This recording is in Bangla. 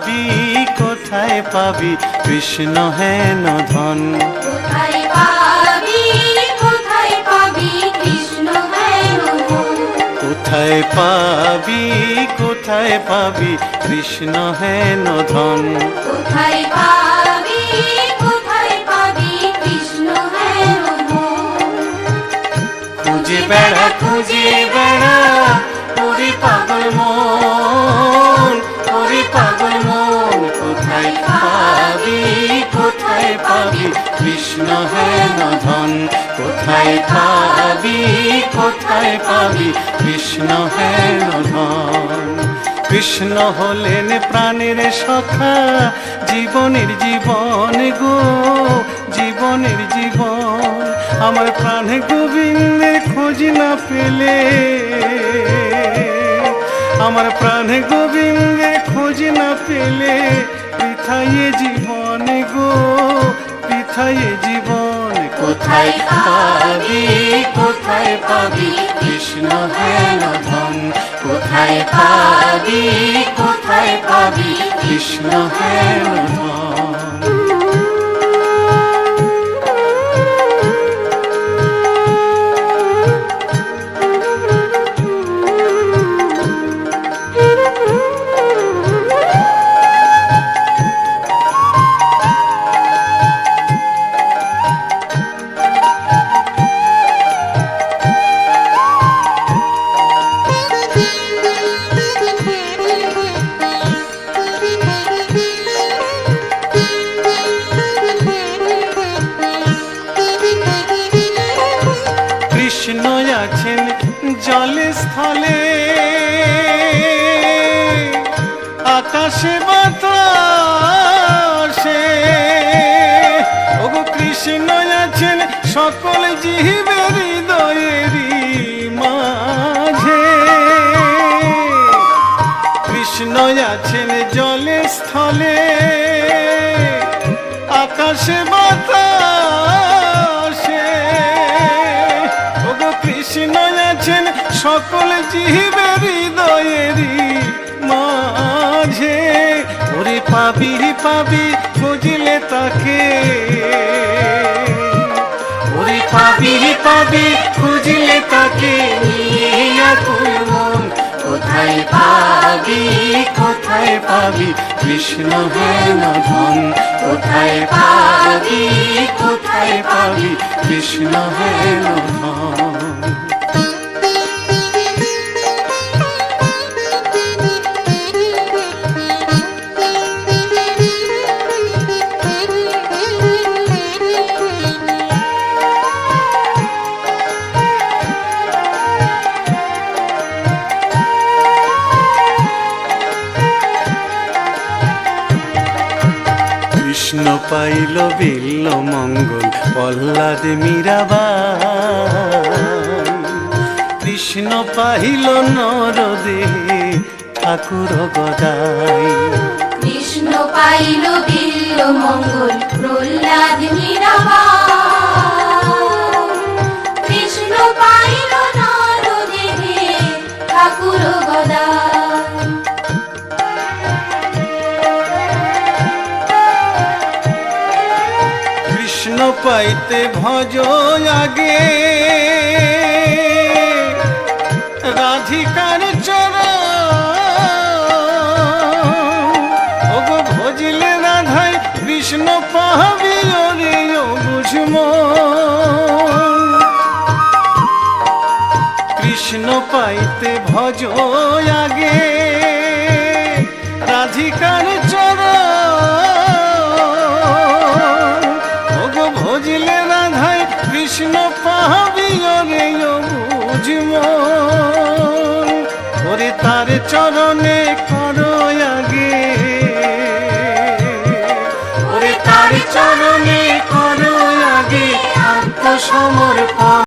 পাবি কোথায় পাবি? কৃষ্ণ হেন ধন। কোথায় পাবি কোথায় পাবি? কৃষ্ণ হেন ধন? কোথায় পাবি কোথায় পাবি? কৃষ্ণ হেন ধন। কোথায় পাবি কোথায় পাবি? কৃষ্ণ হেন ধন? খুঁজে বেড়া খুঁজে বেড়া পাগল পাগল মন। কোথায় পাবি কোথায় পাবি? কৃষ্ণ হেন ধন কোথায় পাবি কোথায় পাবি? কৃষ্ণ হেন ধন কৃষ্ণ হলেন প্রাণের সখা, জীবনের জীবন গো, জীবনের জীবন। আমার প্রাণ গোবিন্দের খোঁজ না পেলে। আমার প্রাণ গোবিন্দের খোঁজ না পেলে পৃথায় জীবন গো পৃথায় জীবন কোথায় পাবি কোথায় পাবি? কৃষ্ণ হেন ধন, কোথায় পাবি কোথায় পাবি? কৃষ্ণ হেন ধন। স্থলে। আকাশে বাতাসে ওগো কৃষ্ণ আছেন সকল জীবের হৃদয়েরই মাঝে। কৃষ্ণ আছেন জলে স্থলে। আকাশে বাতাসে আছেন সকল জীবের হৃদয়েরই মাঝে। ওরে পাবি পাবি, খুঁজলে তাকে। ওরে পাবি পাবি, খুঁজলে তাকে। কোথায় পাবি কোথায় পাবি? কৃষ্ণ হেন ধন, কোথায় পাবি কোথায় পাবি? কৃষ্ণ হেন ধন। কৃষ্ণ পাইল বিল্ল মঙ্গল, প্রহ্লাদ মীরাবা কৃষ্ণ পাইল নরদেহে ঠাকুর গদাই। কৃষ্ণ পাইল বিল্ল মঙ্গল, প্রহ্লাদ মীরাবা পাইতে ভজ আগে। রাধিকার চর ওগো ভজিলে রাধাই, কৃষ্ণ পাহাবি বুঝম কৃষ্ণ পাইতে ভজ আগে। রাধিকার চর তার চরণে করো আগে। ওরে তার চরণে করো আগে আত্মসমর্পণ।